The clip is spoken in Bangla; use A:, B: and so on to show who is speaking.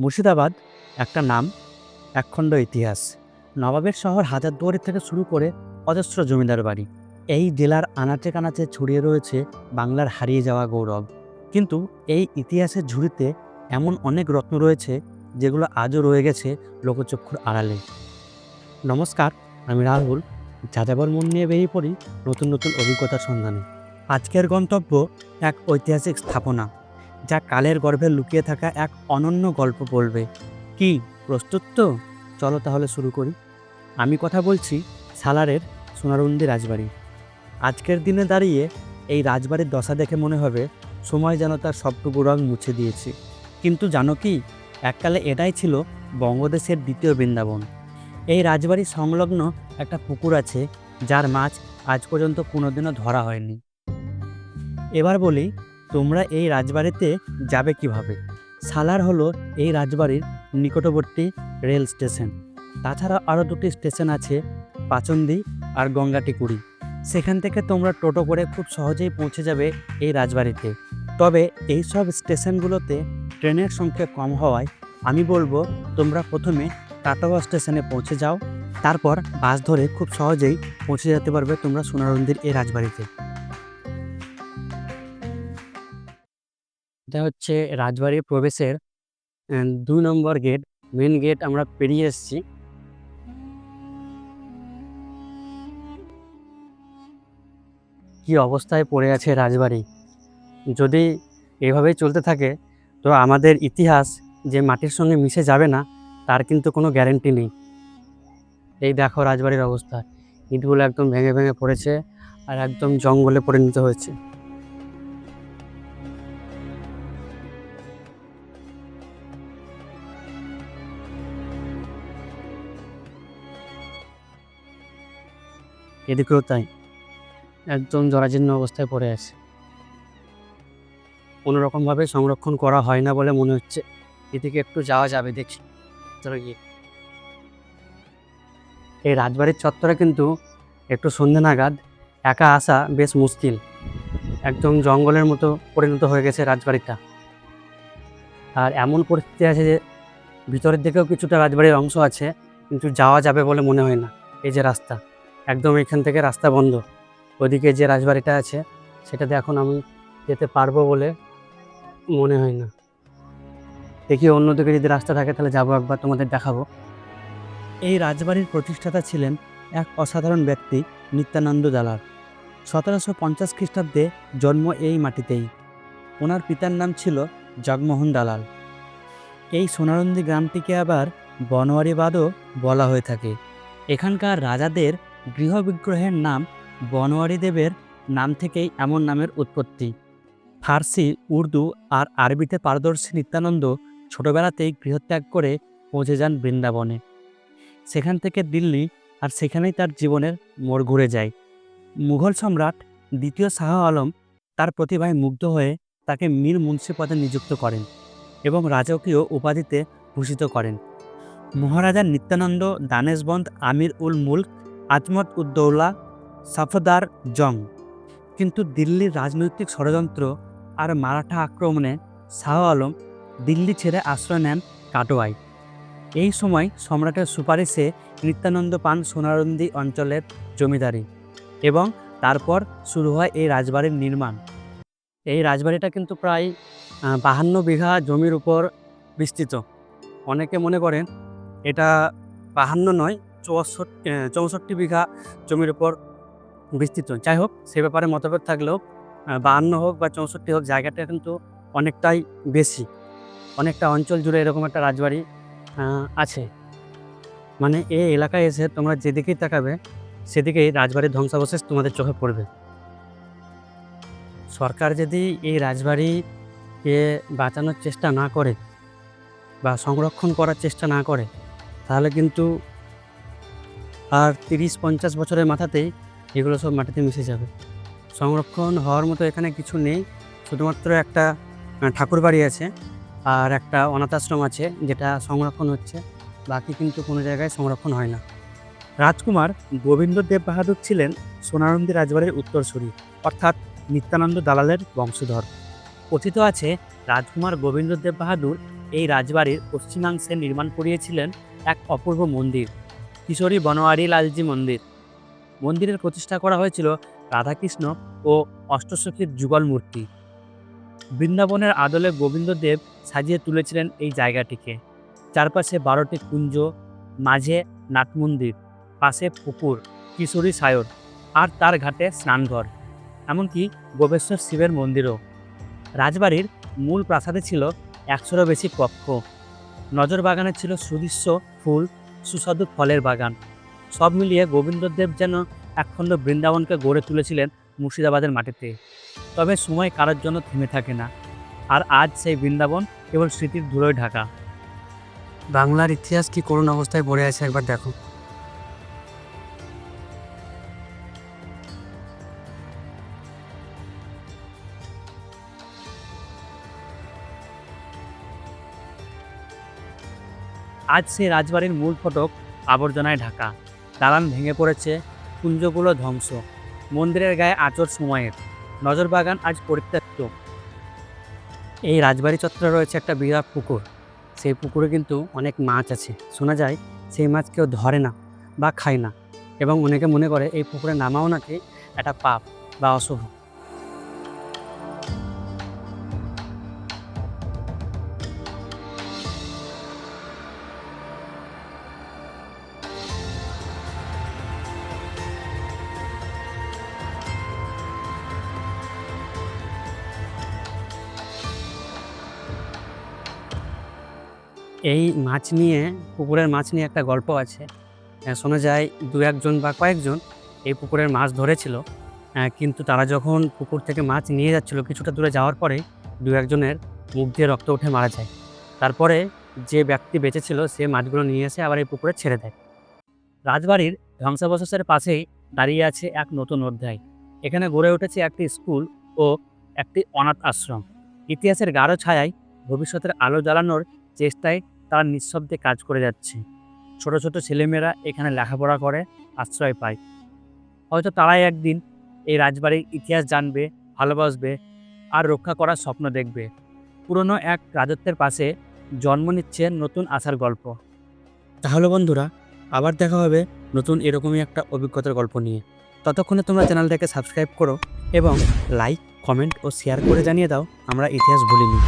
A: মুর্শিদাবাদ, একটা নাম, একখণ্ড ইতিহাস। নবাবের শহর হাজারদুয়ারি থেকে শুরু করে অজস্র জমিদার বাড়ি। এই জেলার আনাচে কানাচে ছড়িয়ে রয়েছে বাংলার হারিয়ে যাওয়া গৌরব। কিন্তু এই ইতিহাসের ঝুড়িতে এমন অনেক রত্ন রয়েছে যেগুলো আজও রয়ে গেছে লোকচক্ষুর আড়ালে। নমস্কার, আমি রাহুল। যাযাবর মন নিয়ে বেরিয়ে পড়ি নতুন নতুন অভিজ্ঞতার সন্ধানে। আজকের গন্তব্য এক ঐতিহাসিক স্থাপনা। যা কালের গর্ভে লুকিয়ে থাকা এক অনন্য গল্প বলবে। কি, প্রস্তুত তো? চলো তাহলে শুরু করি। আমি কথা বলছি সালারের সোনারুন্দি রাজবাড়ি। আজকের দিনে দাঁড়িয়ে এই রাজবাড়ির দশা দেখে মনে হবে সময় যেন তার সবটুকু রং মুছে দিয়েছে। কিন্তু জানো কি, এককালে এটাই ছিল বঙ্গদেশের দ্বিতীয় বৃন্দাবন। এই রাজবাড়ির সংলগ্ন একটা পুকুর আছে, যার মাছ আজ পর্যন্ত কোনোদিনও ধরা হয়নি। এবার বলি তোমরা এই রাজবাড়িতে যাবে কীভাবে? সালার হলো এই রাজবাড়ির নিকটবর্তী রেল স্টেশন। তাছাড়া আরও দুটি স্টেশন আছে, পাচন্দি আর গঙ্গাটিকুড়ি। সেখান থেকে তোমরা টোটো করে খুব সহজেই পৌঁছে যাবে এই রাজবাড়িতে। তবে এই সব স্টেশনগুলোতে ট্রেনের সংখ্যা কম হওয়ায় আমি বলব, তোমরা প্রথমে টাটাওয়া স্টেশনে পৌঁছে যাও। তারপর বাস ধরে খুব সহজেই পৌঁছে যেতে পারবে তোমরা সোনারন্দির এই রাজবাড়িতে। এটা হচ্ছে রাজবাড়ির প্রবেশের দুই নম্বর গেট। মেন গেট আমরা পেরিয়ে এসেছি। কি অবস্থায় পড়ে আছে রাজবাড়ি? যদি এভাবেই চলতে থাকে, তো আমাদের ইতিহাস যে মাটির সঙ্গে মিশে যাবে না, তার কিন্তু কোনো গ্যারেন্টি নেই। এই দেখো রাজবাড়ির অবস্থা। ইটগুলো একদম ভেঙে ভেঙে পড়েছে আর একদম জঙ্গলে পরিণত হয়েছে। এদিকেও তাই। একদম জরাজীর্ণ অবস্থায় পড়ে আছে। কোনো রকমভাবে সংরক্ষণ করা হয় না বলে মনে হচ্ছে। এদিকে একটু যাওয়া যাবে দেখি। গিয়ে। এই রাজবাড়ির চত্বরে কিন্তু একটু সন্ধে নাগাদ একা আসা বেশ মুশকিল। একদম জঙ্গলের মতো পরিণত হয়ে গেছে রাজবাড়িটা। আর এমন পরিস্থিতি আছে যে, ভিতরের দিকেও কিছুটা রাজবাড়ির অংশ আছে, কিন্তু যাওয়া যাবে বলে মনে হয় না। এই যে রাস্তা। একদম এখান থেকে রাস্তা বন্ধ। ওদিকে যে রাজবাড়িটা আছে, সেটাতে এখন আমি যেতে পারব বলে মনে হয় না। দেখি অন্যদিকে যদি রাস্তা থাকে, তাহলে যাব একবার, তোমাদের দেখাবো। এই রাজবাড়ির প্রতিষ্ঠাতা ছিলেন এক অসাধারণ ব্যক্তি, নিত্যানন্দ দালার সতেরোশো পঞ্চাশ খ্রিস্টাব্দে জন্ম এই মাটিতেই। ওনার পিতার নাম ছিল জগমোহন দালাল। এই সোনারন্দি গ্রামটিকে আবার বনোয়ারিবাদও বলা হয়ে থাকে। এখানকার রাজাদের গৃহবিগ্রহের নাম বনোয়ারি দেবের নাম থেকেই এমন নামের উৎপত্তি। ফার্সি, উর্দু আর আরবিতে পারদর্শী নিত্যানন্দ ছোটবেলাতেই গৃহত্যাগ করে পৌঁছে যান বৃন্দাবনে। সেখান থেকে দিল্লি আর সেখানেই তার জীবনের মোড় ঘুরে যায়। মুঘল সম্রাট দ্বিতীয় শাহ আলম তার প্রতিভায় মুগ্ধ হয়ে তাকে মীর মুন্সি পদে নিযুক্ত করেন এবং রাজকীয় উপাধিতে ভূষিত করেন। মহারাজা নিত্যানন্দ দানেশবন্দ আমির উল মুল্ক আজমত উদ্দৌলা সাফদার জং। কিন্তু দিল্লির রাজনৈতিক ষড়যন্ত্র আর মারাঠা আক্রমণে শাহ আলম দিল্লি ছেড়ে আশ্রয় নেন কাটোয়ায়। এই সময় সম্রাটের সুপারিশে নিত্যানন্দ পান সোনারন্দি অঞ্চলের জমিদারি এবং তারপর শুরু হয় এই রাজবাড়ির নির্মাণ। এই রাজবাড়িটা কিন্তু প্রায় বাহান্ন বিঘা জমির উপর বিস্তৃত। অনেকে মনে করেন এটা বাহান্ন নয় চৌষট্টি চৌষট্টি বিঘা জমির উপর বিস্তৃত। যাই হোক সে ব্যাপারে মতভেদ থাকলেও বাহান্ন হোক বা চৌষট্টি হোক, জায়গাটা কিন্তু অনেকটাই বেশি। অনেকটা অঞ্চল জুড়ে এরকম একটা রাজবাড়ি আছে। মানে এই এলাকায় এসে তোমরা যেদিকেই তাকাবে, সেদিকেই রাজবাড়ির ধ্বংসাবশেষ তোমাদের চোখে পড়বে। সরকার যদি এই রাজবাড়িকে বাঁচানোর চেষ্টা না করে বা সংরক্ষণ করার চেষ্টা না করে, তাহলে কিন্তু আর তিরিশ পঞ্চাশ বছরের মাথাতেই এগুলো সব মাটিতে মিশে যাবে। সংরক্ষণ হওয়ার মতো এখানে কিছু নেই। শুধুমাত্র একটা ঠাকুর বাড়ি আছে আর একটা অনাথ আশ্রম আছে যেটা সংরক্ষণ হচ্ছে। বাকি কিন্তু কোনো জায়গায় সংরক্ষণ হয় না। রাজকুমার গোবিন্দ দেব বাহাদুর ছিলেন সোনারন্দি রাজবাড়ির উত্তরসূরি অর্থাৎ নিত্যানন্দ দালালের বংশধর। কথিত আছে রাজকুমার গোবিন্দ দেব বাহাদুর এই রাজবাড়ির পশ্চিমাংশে নির্মাণ করিয়েছিলেন এক অপূর্ব মন্দির। কিশোরী বনোয়ারি লালজি মন্দির। মন্দিরের প্রতিষ্ঠা করা হয়েছিল রাধাকৃষ্ণ ও অষ্টসখীর যুগল মূর্তি। বৃন্দাবনের আদলে গোবিন্দদেব সাজিয়ে তুলেছিলেন এই জায়গাটিকে। চারপাশে বারোটি কুঞ্জ, মাঝে নাট মন্দির, পাশে পুকুর, কিশোরী সায়র আর তার ঘাটে স্নানঘর। এমনকি গোবেশ্বর শিবের মন্দিরও। রাজবাড়ির মূল প্রাসাদে ছিল একশোরও বেশি কক্ষ। নজর বাগানে ছিল সুদৃশ্য ফুল সুস্বাদু ফলের বাগান। সব মিলিয়ে গোবিন্দদেব যেন একখণ্ড বৃন্দাবনকে গড়ে তুলেছিলেন মুর্শিদাবাদের মাটিতে। তবে সময় কারোর জন্য থেমে থাকে না। আর আজ সেই বৃন্দাবন কেবল স্মৃতির ধুলোয় ঢাকা। বাংলার ইতিহাস কি করুণ অবস্থায় পড়ে আছে একবার দেখো। আজ সেই রাজবাড়ির মূল ফটক আবর্জনায় ঢাকা। দালান ভেঙে পড়েছে, কুঞ্জগুলো ধ্বংস। মন্দিরের গায়ে আচর সময়ের। নজরবাগান আজ পরিত্যক্ত। এই রাজবাড়ি চত্বরে রয়েছে একটা বিরাট পুকুর। সেই পুকুরে কিন্তু অনেক মাছ আছে। শোনা যায়, সেই মাছ কেউ ধরে না বা খায় না। এবং অনেকে মনে করে এই পুকুরে নামাও নাকি একটা পাপ বা অশুভ। এই মাছ নিয়ে, পুকুরের মাছ নিয়ে একটা গল্প আছে। শোনা যায় দু একজন বা কয়েকজন এই পুকুরের মাছ ধরেছিল। কিন্তু তারা যখন পুকুর থেকে মাছ নিয়ে যাচ্ছিল কিছুটা দূরে যাওয়ার পরে দু একজনের মুখ দিয়ে রক্ত উঠে মারা যায়। তারপরে যে ব্যক্তি বেঁচেছিল সে মাছগুলো নিয়ে এসে আবার এই পুকুরে ছেড়ে দেয়। রাজবাড়ির ধ্বংসাবশেষের পাশেই দাঁড়িয়ে আছে এক নতুন অধ্যায়। এখানে গড়ে উঠেছে একটি স্কুল ও একটি অনাথ আশ্রম। ইতিহাসের গাঢ় ছায়ায় ভবিষ্যতের আলো জ্বালানোর চেষ্টায় তারা নিঃশব্দে কাজ করে যাচ্ছে। ছোট ছোট ছেলেমেয়েরা এখানে লেখাপড়া করে, আশ্রয় পায়। হয়তো তারাই একদিন এই রাজবাড়ির ইতিহাস জানবে, ভালোবাসবে আর রক্ষা করার স্বপ্ন দেখবে। পুরনো এক রাজত্বের পাশে জন্ম নিচ্ছে নতুন আশার গল্প। তাহলে বন্ধুরা, আবার দেখা হবে নতুন এরকমই একটা অভিজ্ঞতার গল্প নিয়ে। ততক্ষণে তোমরা চ্যানেলটাকে সাবস্ক্রাইব করো এবং লাইক, কমেন্ট ও শেয়ার করে জানিয়ে দাও, আমরা ইতিহাস ভুলিনি।